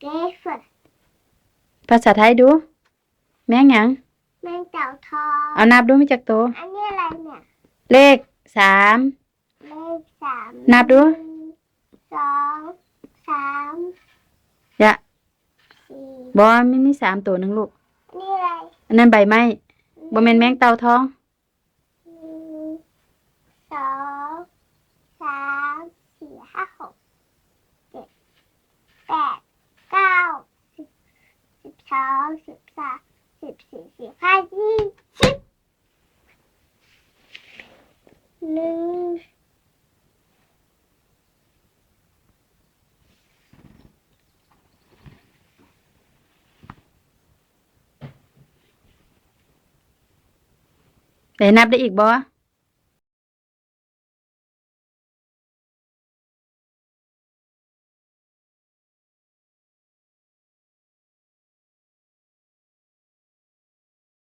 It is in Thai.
เกฟต์ภาษาไทยดู แม่งหยังแมงเต่าทองเอานับดูมีจักตัวอันนี้อะไรเนี่ยเลขสามเลขสามนับดูหนึ่งสองสามอย่าสี่บอมินี่สามตัวหนึ่งลูกอันนี่อะไร อันนั้นใบไม้บ่แม่นแมงเต่าทอง หนึ่งสองสามสี่ห้าหกเจ็ดแปดเก้าสิบ สองสิบสามสิบสี่สิบห้ายี่สิบหนึ่งได้นับได้อีกบ่